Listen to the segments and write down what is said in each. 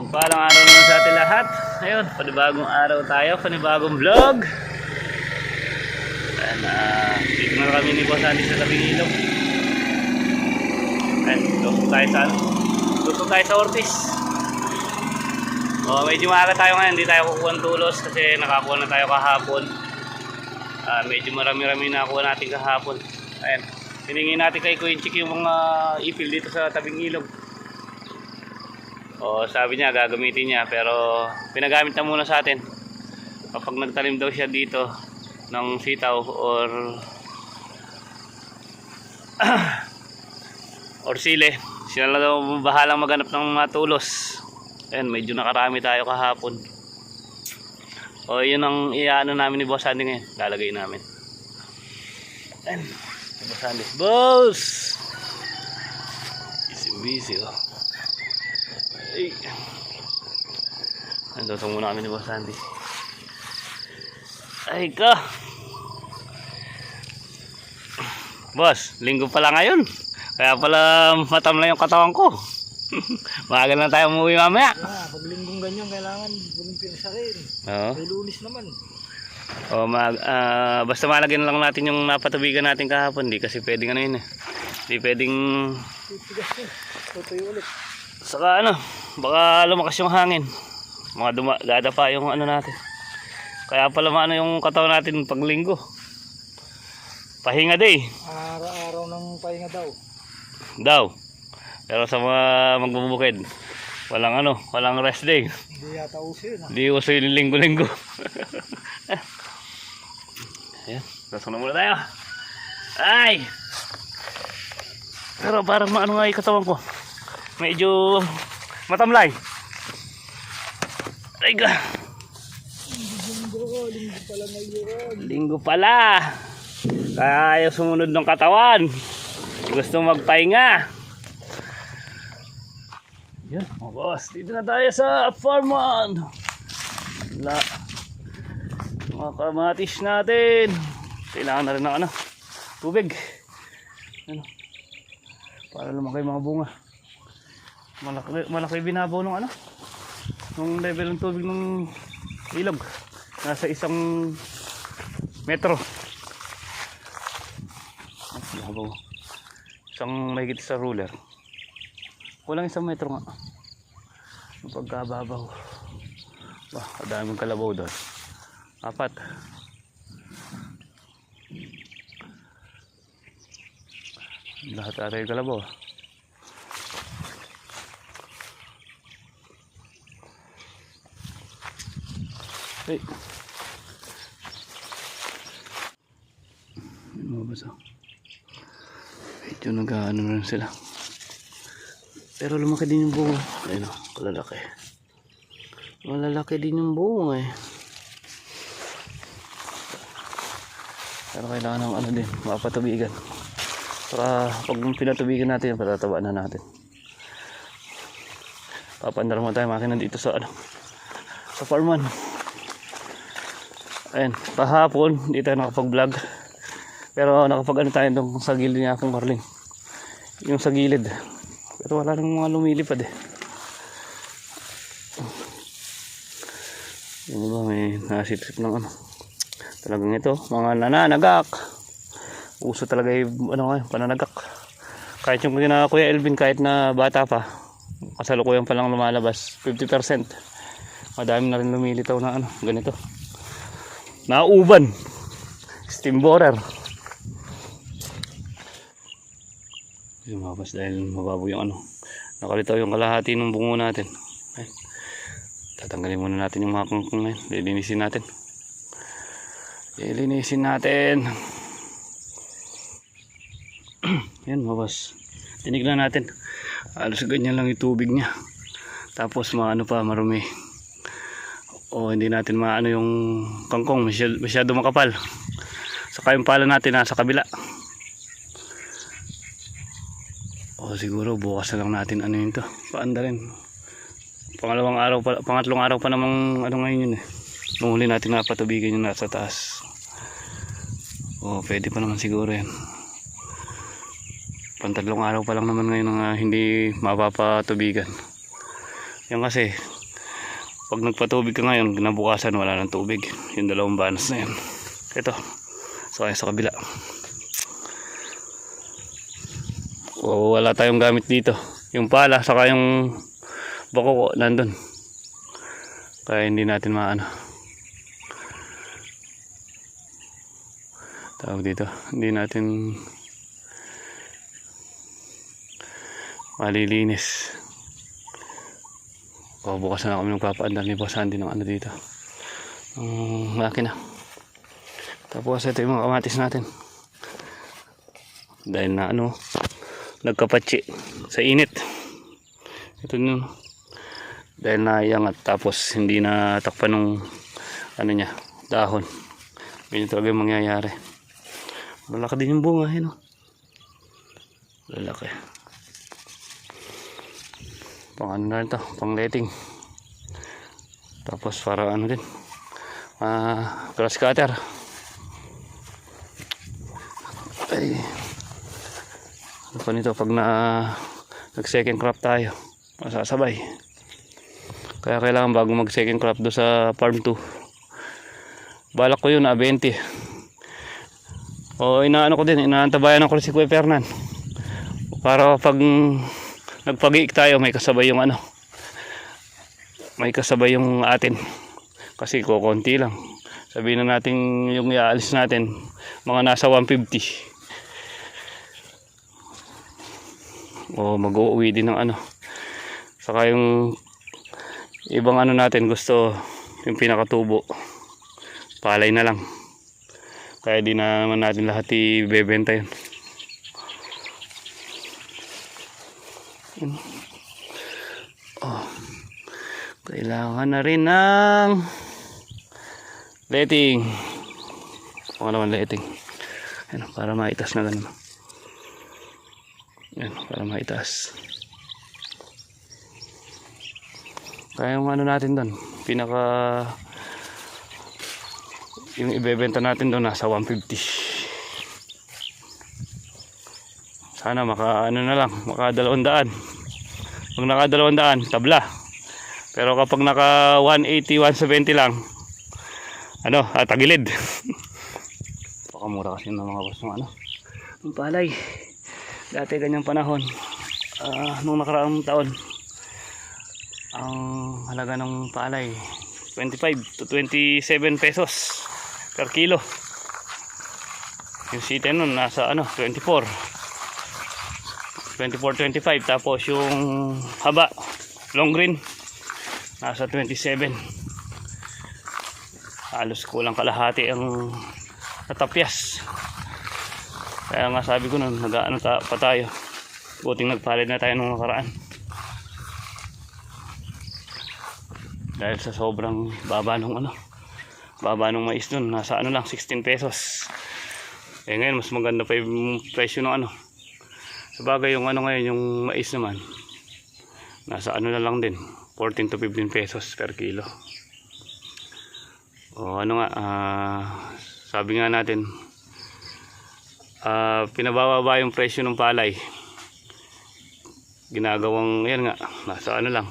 mapagpalang araw naman sa ating lahat. Ayun, panibagong araw tayo, panibagong vlog. Ayan, ah, dito na kami ni Boss Andy sa tabing ilog. Ayan, lusok tayo sa, lusok tayo sa Ortiz. Oh, medyo maaga tayo ngayon, hindi tayo kukuha tulos kasi nakakuha na tayo kahapon. Ah, medyo marami-rami na nakuha natin kahapon. Ayan, Tiningin natin kay Kuya Chik yung mga ipil dito sa tabing ilog. O sabi niya gagamitin niya pero pinagamit na muna sa atin. Kapag nagtalim daw siya dito ng sitaw or or sile, siya na daw bahalang maghanap ng mga tulos. Ayan, medyo nakarami tayo kahapon. O yun ang iyaano namin ni Boss Andy ngayon. Lalagay namin. Ayan. Boss Andy. Boss! Busy busy oh. Ay. Nandito muna kami ni Boss Andy. Ay ka! Boss, linggo pala ngayon. Kaya pala matamlay yung katawan ko. Maaga na tayo umuwi mamaya. Ah, pag linggong ganyan, kailangan walang pinasakin. Oo. May lunis naman. O mag, ah, basta malagyan lang natin yung napatubigan natin kahapon. Di kasi pwedeng ano yun eh. Di pwedeng Titigas na. Tutuyo ulit. Saka ano, baka lumakas yung hangin. Mga duma, dadapa yung ano natin. Kaya pala maano yung katawan natin pag linggo. Pahinga day. Araw-araw ng pahinga daw. Daw. Pero sa mga magbubukid, walang ano, walang rest day. Hindi yata uso yun. Ah. Hindi uso yung linggo-linggo. Ayan, lasok na muna tayo. Ay! Pero parang maano nga yung katawan ko. Medyo matamlay. Ay ga, Linggo, linggo pala ngayon. linggo pala. Kaya ayaw sumunod ng katawan. Gusto magpahinga. Yan, mga boss. Dito na tayo sa farman. La, mga kamatis natin. Kailangan na rin ng ano, tubig. Ano, para lumaki mga bunga. Malaki, malaki binabaw ng ano, nung level ng tubig ng ilog. Nasa isang metro. Ay, Babaw. Isang mahigit sa ruler. Kulang isang metro nga. Pagkababaw. Bah, kadaming kalabaw doon. Apat. Lahat ata yung kalabaw. Hey. Yung mga basa. Medyo nag-ano na sila. Pero lumaki din yung bunga. Ayun o, kalalaki. Malalaki din yung bunga eh. Pero kailangan ng ano din, mapatubigan. Para pag pinatubigan natin, patataba na natin. Papandar mo tayo makina dito sa ano, sa farman. Ayun, kahapon, hindi tayo nakapag-vlog. Pero nakapag ano tayo doon sa gilid niya akong karling. Yung sa gilid. Pero wala nang mga lumilipad eh. Yung iba may nasip-sip ng ano. Talagang ito, mga nananagak. Uso talaga yung ano ngayon, pananagak. Kahit yung kina Kuya Elvin, kahit na bata pa, kasalukuyan pa lang lumalabas, 50%. Madami na rin lumilitaw na ano, ganito. Nauban. Steam borer. Lumabas dahil mababaw yung ano. Nakalitaw yung kalahati ng bungo natin. Ay. Tatanggalin muna natin yung mga kangkong na yun. Lilinisin natin. Lilinisin natin. yan mabas. Tinignan natin. Alos ganyan lang yung tubig niya. Tapos maano pa marumi. O hindi natin maano yung kangkong. Masyado, masyado makapal. Saka yung pala natin nasa kabila. O siguro bukas na lang natin ano yun to. Paanda. Pangalawang araw pa, pangatlong araw pa namang ano ngayon yun eh. Nung huli natin napatubigan yung nasa taas. O pwede pa naman siguro yan. Pantatlong araw pa lang naman ngayon na hindi mapapatubigan. Yan kasi, pag nagpatubig ka ngayon, kinabukasan wala ng tubig. Yung dalawang banas na yan. Ito, so kaya sa kabila. O, wala tayong gamit dito. Yung pala, saka yung bako nandun. Kaya hindi natin maano. Tawag dito, hindi natin malilinis. O, bukas na kami magpapaandar ni Boss Andy ng ano dito. Ang makina. Tapos ito yung mga kamatis natin. Dahil na ano, nagkapatsi sa init. Ito yun. Dahil naiangat tapos hindi na takpan ng ano niya, dahon. Ganyan talaga yung mangyayari. Malaki din yung bunga, yun o. Lalaki. Pang ano na rin to, pang letting. Tapos para ano din, ah, grass cutter. Ay, ano pa nito pag na nag second crop tayo, masasabay. Kaya kailangan bago mag second crop do sa farm 2. Balak ko yun, ah, 20. O inaano ko din, inaantabayan ko rin si Kuya Fernan. Para pag nagpag tayo, may kasabay yung ano. May kasabay yung atin. Kasi kukunti lang. Sabihin na natin yung iaalis natin, mga nasa 150. O mag-uwi din ng ano. Saka yung ibang ano natin gusto yung pinakatubo. Palay na lang. Kaya di na naman natin lahat ibebenta yun. Yun. Oh. Kailangan na rin ng letting. Baka naman letting. Yan, para maitas na ganun. Yan, para maitas. Kaya yung ano natin doon, pinaka yung ibebenta natin doon nasa 150 sana maka ano na lang maka 200 pag naka 200 tabla pero kapag naka 180 170 lang ano ah, tagilid baka mura kasi ng mga boss ng ano yung palay dati ganyang panahon ah, nung nakaraang taon ang halaga ng palay 25 to 27 pesos per kilo. Yung site nun nasa ano, 24. 24, 25. Tapos yung haba, long green, nasa 27. Halos kulang kalahati ang natapyas. Kaya nga sabi ko nun, nag-ano ta pa tayo. Buting nagpalid na tayo nung nakaraan. Dahil sa sobrang baba nung ano, baba nung mais nun nasa ano lang 16 pesos eh ngayon mas maganda pa yung presyo ng ano sa bagay yung ano ngayon yung mais naman nasa ano na lang din 14 to 15 pesos per kilo o ano nga ah, sabi nga natin ah, pinabababa yung presyo ng palay ginagawang yan nga nasa ano lang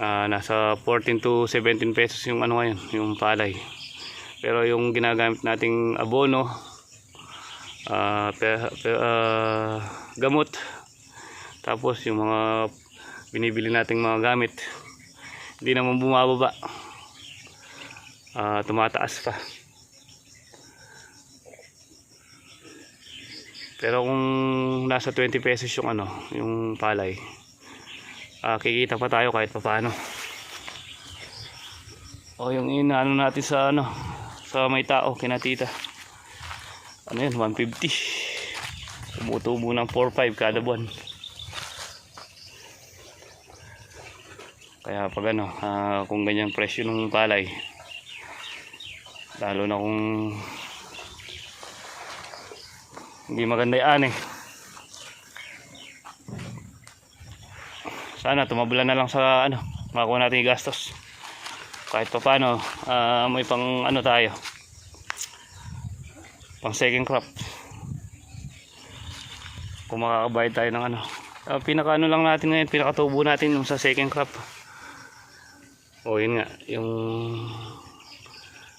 Ah, nasa 14 to 17 pesos yung ano ngayon, yung palay. Pero yung ginagamit nating abono, ah, pe, pe, ah, gamot, tapos yung mga binibili nating mga gamit, hindi naman bumababa. Ah, tumataas pa. Pero kung nasa 20 pesos yung ano, yung palay, ah, kikita pa tayo kahit papaano o yung inaano natin sa ano sa may tao kinatita ano yun? 150 tumutubo ng 4-5 kada buwan. Kaya pag ano ah, kung ganyan presyo ng palay lalo na kung hindi maganda yan eh. Sana tumabulan na lang sa ano makuha natin yung gastos. Kahit pa paano ah, may pang ano tayo pang second crop kung makakabayad tayo ng ano. Uh, pinaka ano lang natin ngayon, pinakatubo natin yung sa second crop. O yun nga, yung...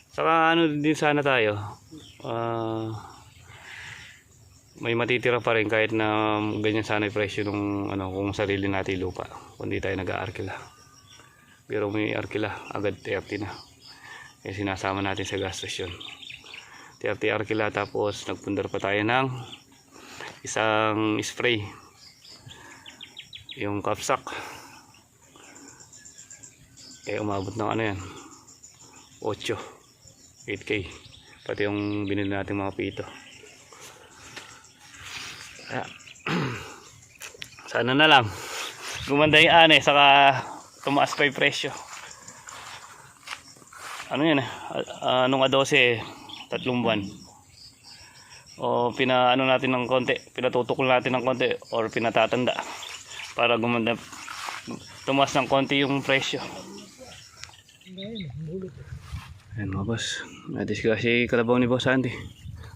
Saka ano din sana tayo. ah may matitira pa rin kahit na ganyan sana yung presyo ng ano, kung sarili natin lupa. Kung di tayo nag-aarkila. Pero may arkila, agad 30 na. Kaya sinasama natin sa gas station. 30 arkila tapos nagpundar pa tayo ng isang spray. Yung kapsak. Kaya umabot ng ano yan. 8. 8K. Pati yung binili natin mga pito. Kaya, sana na lang. Gumanda yung ane, saka tumaas pa yung presyo. Ano yan eh? Anong A12 tatlong buwan. O pinaano natin ng konti, pinatutukol natin ng konti or pinatatanda para gumanda tumaas ng konti yung presyo. Ayan mga boss. Natis kasi kalabaw ni Boss Andy.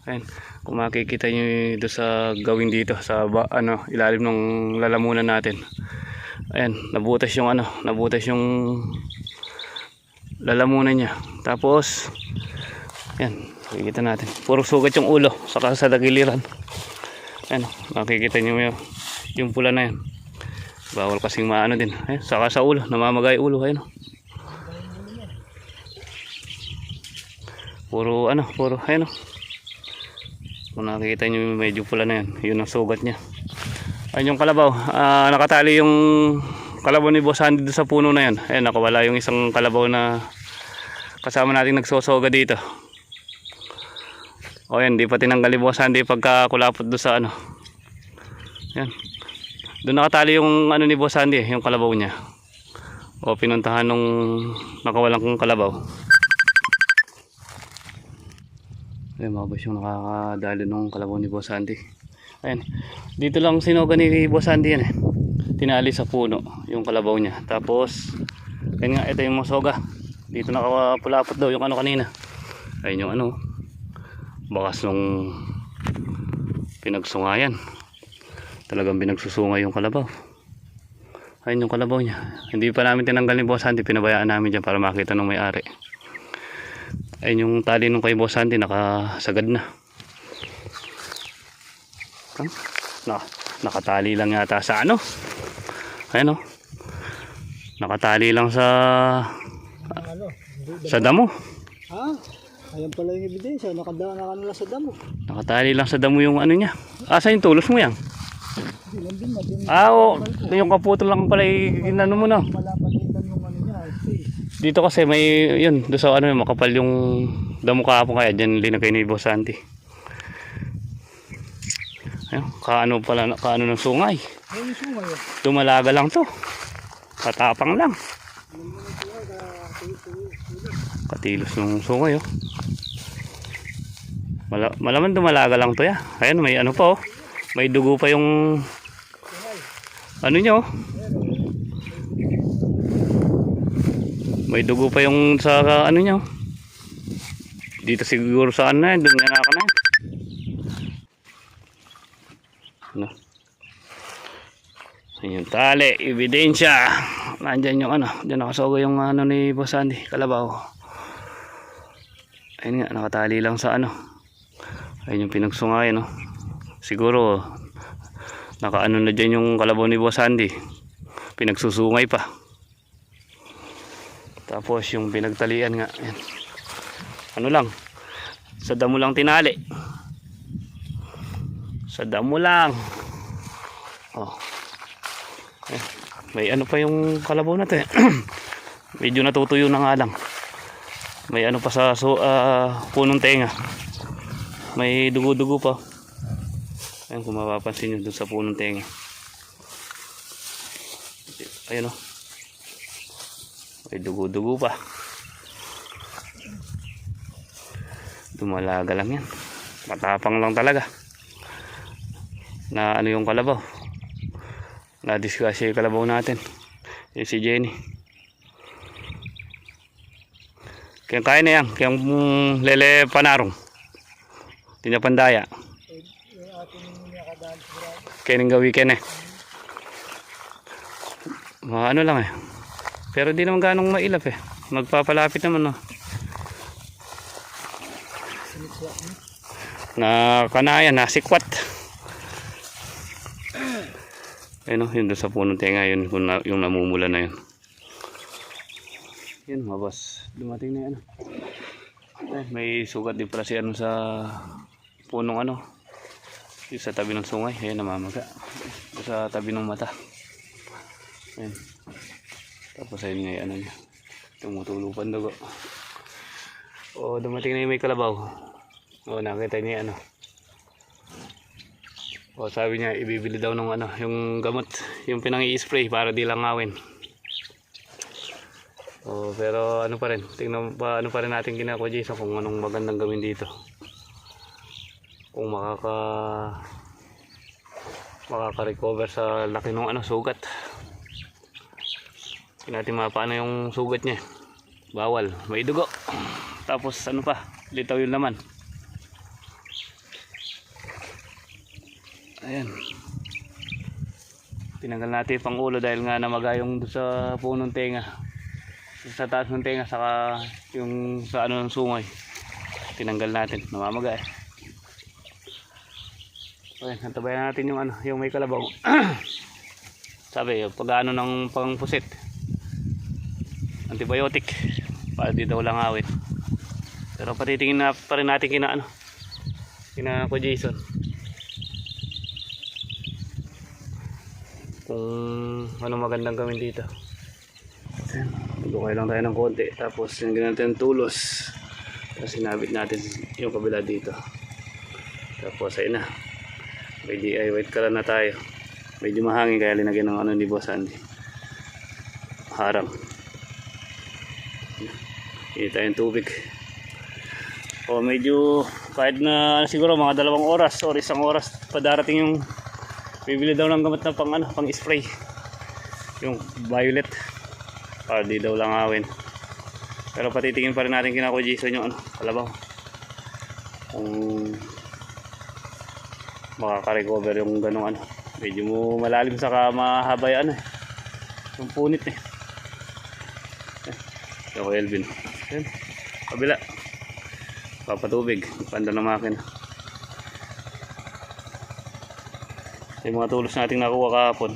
Ayan. Kung makikita nyo doon sa gawin dito sa ba, ano, ilalim ng lalamunan natin. Ayan. Nabutas yung ano. Nabutas yung lalamunan niya. Tapos ayan. Makikita natin. Puro sugat yung ulo. Saka sa dagiliran. Ayan. Makikita nyo yung, yung pula na yan. Bawal kasing maano din. Ayan. Saka sa ulo. Namamagay ulo. Ayan. Puro ano, puro ayun oh. Kung nakikita nyo medyo pula na yan, yun ang sugat niya. Ayun yung kalabaw, Ah, nakatali yung kalabaw ni Boss Andy sa puno na yan. Ayun, nakawala yung isang kalabaw na kasama nating nagsosoga dito. O yan, di pa tinanggal Boss Andy pagka kulapot doon sa ano. Yan. Doon nakatali yung ano ni Boss Andy, yung kalabaw niya. O pinuntahan nung nakawalang kalabaw. Ayun mga boss yung nakakadalo ng kalabaw ni Boss Andy. Ayun. Dito lang sinuga ni Boss Andy yan eh. Tinali sa puno yung kalabaw niya. Tapos, ayun nga, ito yung mosoga. Dito nakapulapot daw yung ano kanina. Ayun yung ano. Bakas nung pinagsungayan. Talagang pinagsusungay yung kalabaw. Ayun yung kalabaw niya. Hindi pa namin tinanggal ni Boss Andy. Pinabayaan namin dyan para makita ng may-ari. Ayun yung tali nung kay Boss Andy nakasagad na. Huh? Na, nakatali lang yata sa ano. Ayun oh. Nakatali lang sa ano, sa damo. Ha? Ayan pala yung ebidensya. Nakadaan na kanila sa damo. Nakatali lang sa damo yung ano niya. Asa yung tulos mo yan? Lang. Ah, oo. yung kaputol lang pala yung ano mo na. Ano eh. Dito kasi may yun, doon sa ano makapal yung damo kahapon kaya diyan linagay ni Boss Santi. Ayun, kaano pala kaano ng sungay. Ayun yung sungay. oh. Dumalaga lang to. Katapang lang. Katilos ng sungay oh. Mala malaman dumalaga lang to ya. Ayun may ano pa oh. May dugo pa yung ano niya oh. May dugo pa yung sa ano niya oh. Dito siguro saan na, doon na ka na. Ano? Yung tali, ebidensya. Nandyan yung ano, dyan nakasogo yung ano ni Boss Andy, kalabaw. Ayun nga, nakatali lang sa ano. Ayun yung pinagsungayan, no. Siguro, nakaano na dyan yung kalabaw ni Boss Andy. Pinagsusungay pa. Tapos yung pinagtalian nga, ayan. Ano lang, sa damo lang tinali. Sa damo lang. Oh. Eh, may ano pa yung kalabaw natin. Medyo natutuyo na nga lang. May ano pa sa so, ah, punong tenga. May dugo-dugo pa. Ayan kung mapapansin nyo dun sa punong tenga. Ayun o. May dugo-dugo pa. Dumalaga lang yan. Matapang lang talaga. Na ano yung kalabaw na-discuss yung kalabaw natin yung si Jenny kaya kaya na yan kaya mm, lele panarong tinapandaya Eh, Kaya nang weekend eh. Mga ano lang eh. Pero di naman ganong mailap eh. Magpapalapit naman no. Na kanayan, nasikwat. Ayun o, yun doon sa punong tenga yun, yung namumula na yun. Yun mga boss, dumating na yan. Ay, may sugat din pala si ano sa punong ano. Sa tabi ng sungay, ayun namamaga. Sa tabi ng mata. Ayun. Tapos ayun nga ano niya. Tumutulupan dugo. O, dumating na yung may kalabaw. O, nakita niya ano. O, sabi niya, ibibili daw ng ano, yung gamot, yung pinang i-spray para di langawin. O, pero ano pa rin, tingnan pa, ano pa rin natin ginagawa Jason kung anong magandang gawin dito. Kung makaka makaka-recover sa laki ng ano, sugat. Hindi natin mapaano yung sugat niya. Bawal, may dugo. Tapos ano pa, litaw yung laman. Ayan. Tinanggal natin yung pangulo dahil nga namaga yung doon sa punong tenga. Sa taas ng tenga saka yung sa ano ng sungay. Tinanggal natin. Namamaga eh. Ayan, nantabayan natin yung ano, yung may kalabaw. Sabi, yung pag ano ng pangpusit. Antibiotic. Para di daw langawin. Pero patitingin na pa rin natin kina ano. Kina ko Jason. kung ano magandang gawin dito Tulukay lang tayo ng konti tapos yung natin tulos tapos sinabit natin yung kabila dito tapos ayun na may DIY ka na tayo. Medyo mahangin kaya linagyan ng ano ni Boss Andy. Harang hindi tayong tubig. O medyo kahit na siguro mga dalawang oras or isang oras padarating yung bibili daw ng gamot na pang ano pang spray. Yung violet. Para di daw langawin pero patitingin pa rin natin kina ko Jason yung ano kalabaw. Kung makaka-recover yung ganong ano. Medyo mo malalim saka mahaba ano eh. Yung punit eh. Eh ako Elvin. Yan. Kabila. Papatubig. Panda ng makina. Yung mga tulos nating nakuha kahapon.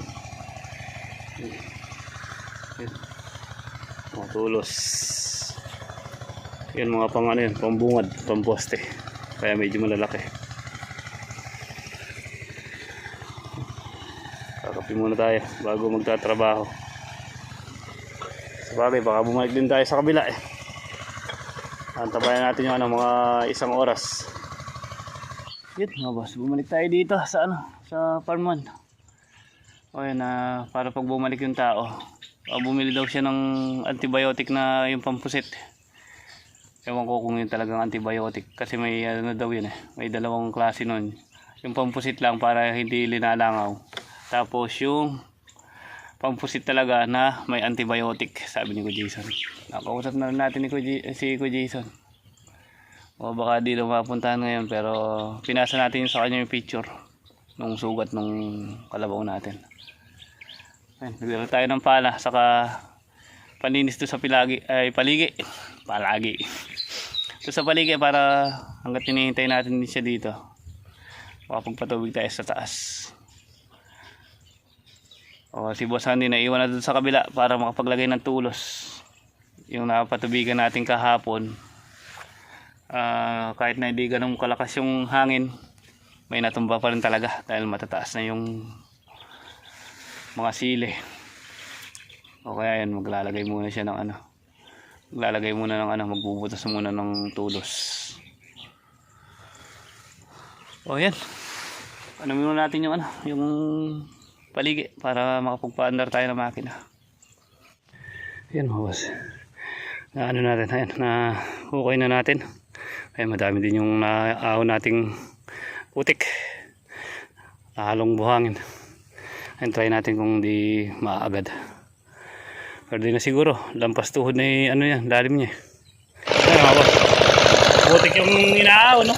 Yan. mga tulos. Yan mga pang ano yan pambungad pamposte kaya medyo malalaki kakapi muna tayo bago magtatrabaho sa bagay baka bumalik din tayo sa kabila eh antabayan natin yung ano, mga isang oras yun mga boss, bumalik tayo dito sa ano, sa farman. O yan, na para pag bumalik yung tao, ah, bumili daw siya ng antibiotic na yung pampusit. Ewan ko kung yun talagang antibiotic kasi may ano daw yun eh, may dalawang klase nun. Yung pampusit lang para hindi linalangaw. Tapos yung pampusit talaga na may antibiotic, sabi ni ko Jason. Nakausap na natin ni J- si ko Jason. O baka di na mapuntahan ngayon pero pinasa natin sa kanya yung picture nung sugat nung kalabaw natin. Ayun, nagdala tayo ng pala saka paninis to sa pilagi ay paligi. Palagi. To sa paligi para hanggat hinihintay natin din siya dito. Makapagpatubig tayo sa taas. O si Boss Andy naiwan na dun sa kabila para makapaglagay ng tulos. Yung napatubigan natin kahapon. Ah, kahit na hindi ganun kalakas yung hangin may natumba pa rin talaga dahil matataas na yung mga sili. O kaya yan maglalagay muna siya ng ano. Maglalagay muna ng ano magbubutas muna ng tulos. O yan. Ano muna natin yung ano yung paligi para makapagpa-under tayo ng makina. Yan mga boss. Na ano natin ayan na hukay na natin. Ay madami din yung naahon nating putik. Halong buhangin. And try natin kung di maaagad pero di na siguro lampas tuhod na yung ano yan lalim niya. Ay mga boss. Putik yung inaahon no?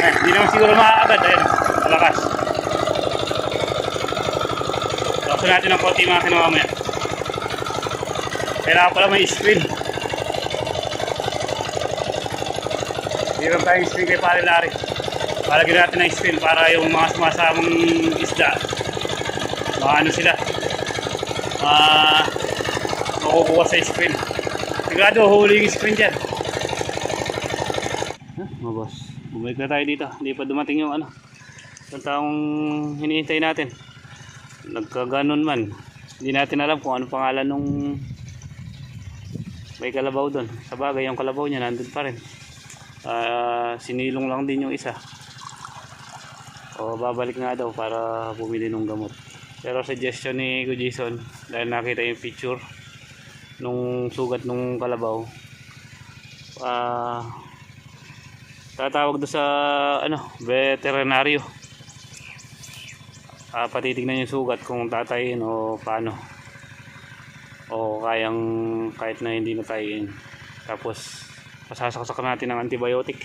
Eh, hindi naman siguro makakagad. Ayun, malakas. Tapos natin ng konti mga kinuha mamaya. Kailangan pala may screen. Meron tayong screen kay Pare Larry. Palagyan natin ng screen para yung mga sumasamang isda. Maano sila. Ah, makukuha sa screen. Sigurado, huli yung screen dyan. Huh, mga boss, bumalik na tayo dito. Hindi pa dumating yung ano. Yung taong hinihintay natin. Nagkaganon man. Hindi natin alam kung ano pangalan nung may kalabaw doon. Sa bagay, yung kalabaw niya nandun pa rin. Ah, sinilong lang din yung isa. O babalik nga daw para bumili ng gamot. Pero suggestion ni Go Jason dahil nakita yung picture nung sugat nung kalabaw. Ah tatawag do sa ano, veterinaryo. Ah patitignan yung sugat kung tatayin o paano. O kayang kahit na hindi natayin. Tapos pasasaksak natin ng antibiotic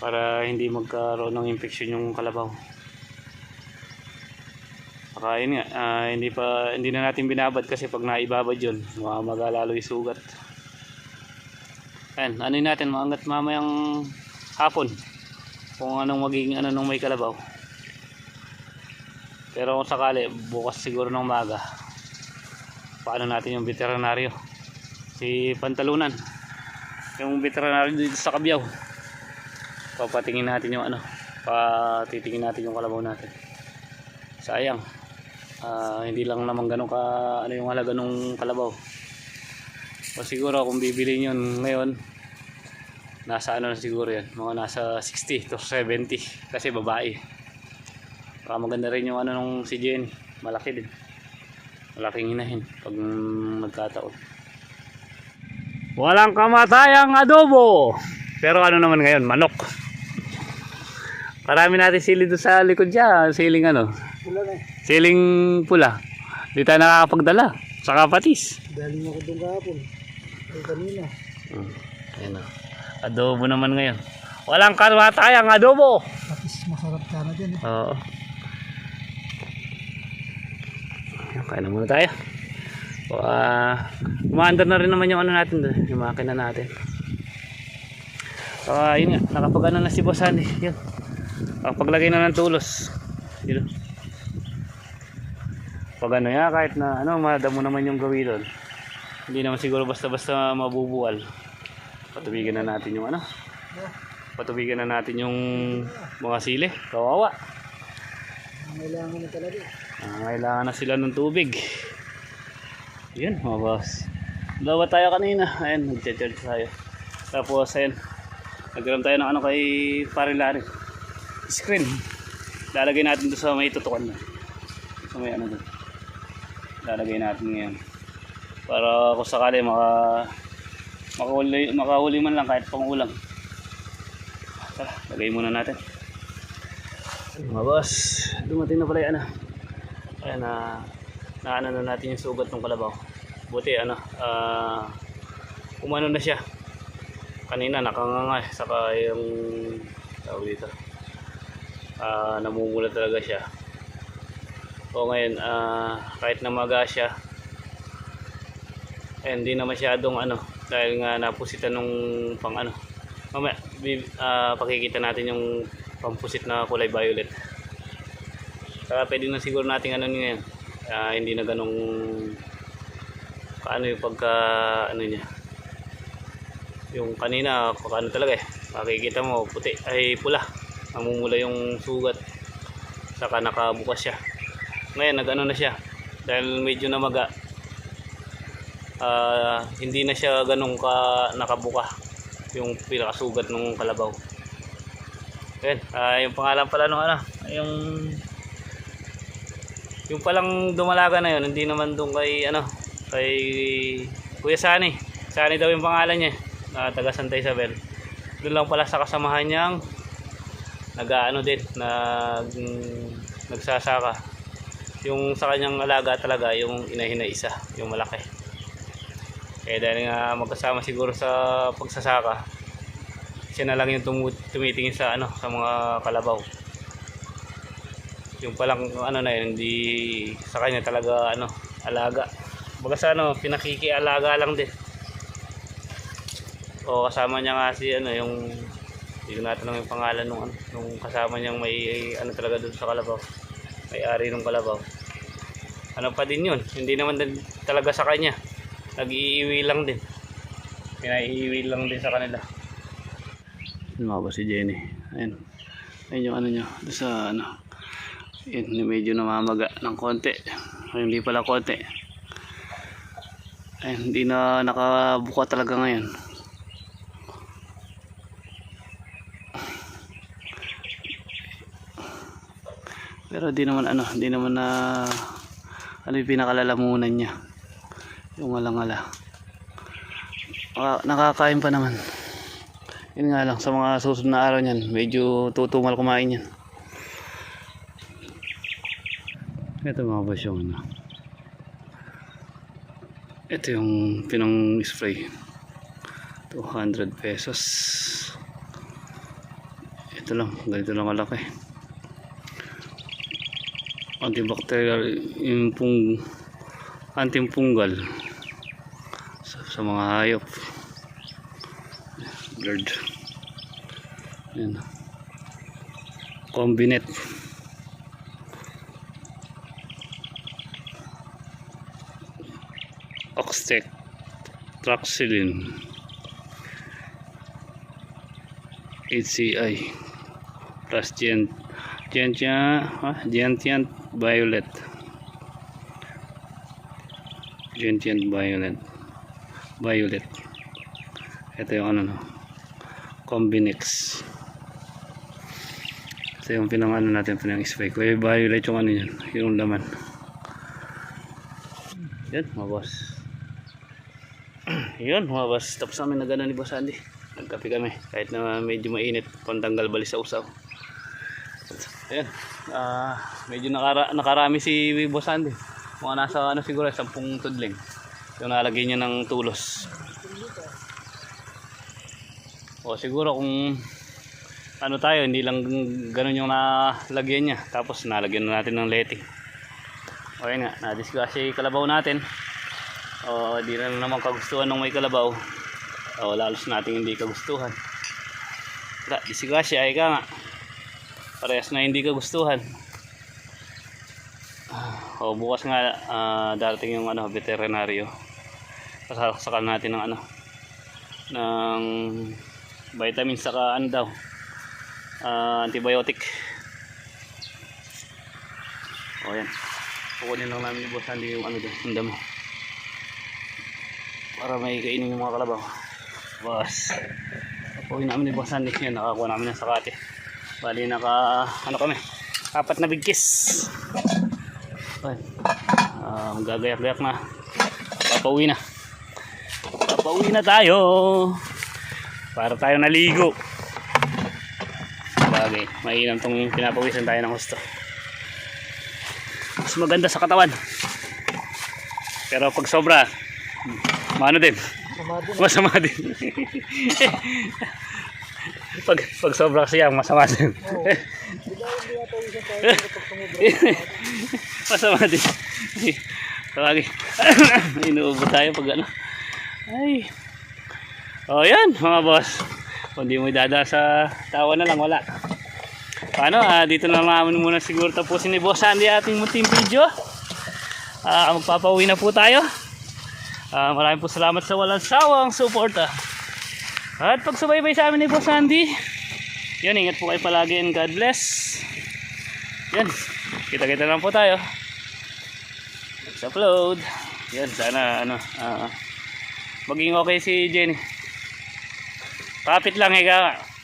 para hindi magkaroon ng infection yung kalabaw. Saka yun nga, ah, hindi pa hindi na natin binabad kasi pag naibabad yun, mamamaga lalo yung sugat. Ayan, ano natin, maangat mamayang hapon kung anong magiging ano nung may kalabaw. Pero kung sakali, bukas siguro ng maga, paano natin yung veterinaryo? Si Pantalunan, yung veterinaryo dito sa Kabyaw. Papatingin natin yung ano, patitingin natin yung kalabaw natin. Sayang. Ah, hindi lang naman ganun ka ano yung halaga nung kalabaw. O siguro kung bibili yun ngayon, nasa ano na siguro yan, mga nasa 60 to 70 kasi babae. Baka maganda rin yung ano nung si Jenny, malaki din. Malaking hinahin pag nagkataon. Walang kamatayang adobo. Pero ano naman ngayon, manok. Marami natin sili doon sa likod dyan. Siling ano, Wala na eh. siling pula. Di tayo nakakapagdala. Saka patis. Galing ako doon kahapon. Ay kanina. Hmm. Ayan na. Adobo naman ngayon. Walang kamatayang adobo. Tapos masarap sana dyan eh. Oo. Ayan, Kain na muna tayo. Uh, umaandar na rin naman yung ano natin doon. Yung makina natin. Ah, yun nga. Nakapag ano na si Boss Andy. Yun. Nakapaglagay na ng tulos. Yun. Pag ano ya, kahit na ano, madamo naman yung gawin doon. Hindi naman siguro basta-basta mabubuwal. Patubigan na natin yung ano. Patubigan na natin yung mga sili. Kawawa. Ang Kailangan na talaga Kailangan na sila ng tubig. Yun mga boss. Dawa tayo kanina. Ayan, nag-charge tayo. Tapos ayan, nagkaroon tayo ng ano kay Parilari. Screen. Lalagay natin doon sa may tutukan na. Sa may ano doon. Lalagay natin ngayon. Para kung sakali maka makahuli, makahuli man lang kahit pang ulam. Tara, lagay muna natin. Mga boss, dumating na pala yung ano. Ayan na, na ano na natin yung sugat ng kalabaw. Buti ano, ah, umano na siya. Kanina nakanganga eh, saka yung tawag dito. Ah, namumula talaga siya. O ngayon, ah, kahit namaga siya, eh, hindi na masyadong ano, dahil nga napusitan nung pang ano. Mamaya, ah, pakikita natin yung pampusit na kulay violet. Saka pwede na siguro natin ano ngayon. Ah, hindi na ganong kaano yung pagka ano niya. Yung kanina ano talaga eh. Makikita mo puti ay pula. Namumula yung sugat. Saka nakabukas siya. Ngayon nag-ano na siya. Dahil medyo namaga. Ah, hindi na siya ganong ka nakabuka yung pinakasugat ng kalabaw. Ayan, ah, yung pangalan pala nung ano, yung yung palang dumalaga na yun, hindi naman doon kay ano, kay Kuya Sani. Sani daw yung pangalan niya, na taga Santa Isabel. Doon lang pala sa kasamahan niyang nag-ano din, nag nagsasaka. Yung sa kanyang alaga talaga, yung inahin na isa, yung malaki. Kaya dahil nga magkasama siguro sa pagsasaka, siya na lang yung tumu- tumitingin sa ano sa mga kalabaw yung palang ano na yun hindi sa kanya talaga ano alaga baga sa ano pinakikialaga lang din o kasama niya nga si ano yung hindi ko natanong yung pangalan nung ano nung kasama niyang may ano talaga doon sa kalabaw may ari ng kalabaw ano pa din yun hindi naman din talaga sa kanya nag-iiwi lang din pinaiiwi lang din sa kanila Lumaba si Jenny. Ayun. Ayun yung ano niya. Sa ano. Yun, medyo namamaga ng konti. Ayun, hindi pala konti. Ayun, hindi na nakabuka talaga ngayon. Pero di naman ano, di naman na ano yung pinakalalamunan niya. Yung walang-ala. Ah, nakakain pa naman. Yun nga lang, sa mga susunod na araw niyan, medyo tutumal kumain yan. Ito mga boss yung ano. Ito yung pinang spray. 200 pesos. Ito lang, ganito lang kalaki. Antibacterial, yung pung antimpunggal sa, sa mga hayop bird yan combinet oxtec traxilin HCI plus gen gentia ah, gentian violet. Gentian violet. Violet. Ito yung ano no? Combinex ito yung pinang ano natin pinang ko. Yung violet yung ano yun yung laman. Yan mga boss yun mga boss. Tapos namin na gana ni boss Andy. Nagkape kami. Kahit na medyo mainit pantanggal bali sa usaw. Ayan. Ah medyo nakara nakarami si boss Andy. Mga nasa ano siguro 10 tudling. Yung nalagay niya ng tulos. O siguro kung ano tayo, hindi lang ganun yung nalagyan niya. Tapos nalagyan na natin ng letting. O yun nga, na-discuss yung kalabaw natin. O di na naman kagustuhan ng may kalabaw. O lalos natin hindi kagustuhan. Wala, disgrasya ay ka nga. Parehas na hindi kagustuhan. O bukas nga ah, darating yung ano, veterinaryo. Pasakal natin ng ano ng vitamins saka ano daw ah, antibiotic o yan kukunin lang namin yung boss Andy yung ano doon yung damo para may kainin yung mga kalabaw. Boss. Kukunin namin yung boss Andy. Yan nakakuha namin ng sakate bali naka ano kami? Apat na bigkis. Ayan. Ah, gagayak-gayak na. Papauwi na. Papauwi na tayo. Para tayo naligo. Bagay. Mainam tong pinapawisan tayo ng gusto. Mas maganda sa katawan. Pero pag sobra maano din masama din pag, pag sobra kasi yan masama din masama din bagay inuubo tayo pag ano ay o yan mga boss. Kung di mo idada sa tawa na lang, wala. Paano, ah, dito na naman muna siguro tapusin ni Boss Andy ating munting video. Ah, magpapauwi na po tayo. Ah, maraming po salamat sa walang sawang suporta. At pagsubaybay sa amin ni Boss Andy. Yan, ingat po kayo palagi and God bless. Yan, kita-kita lang po tayo. Let's upload. Yan, sana ano, ah, maging okay si Jenny. Kapit lang ikaw.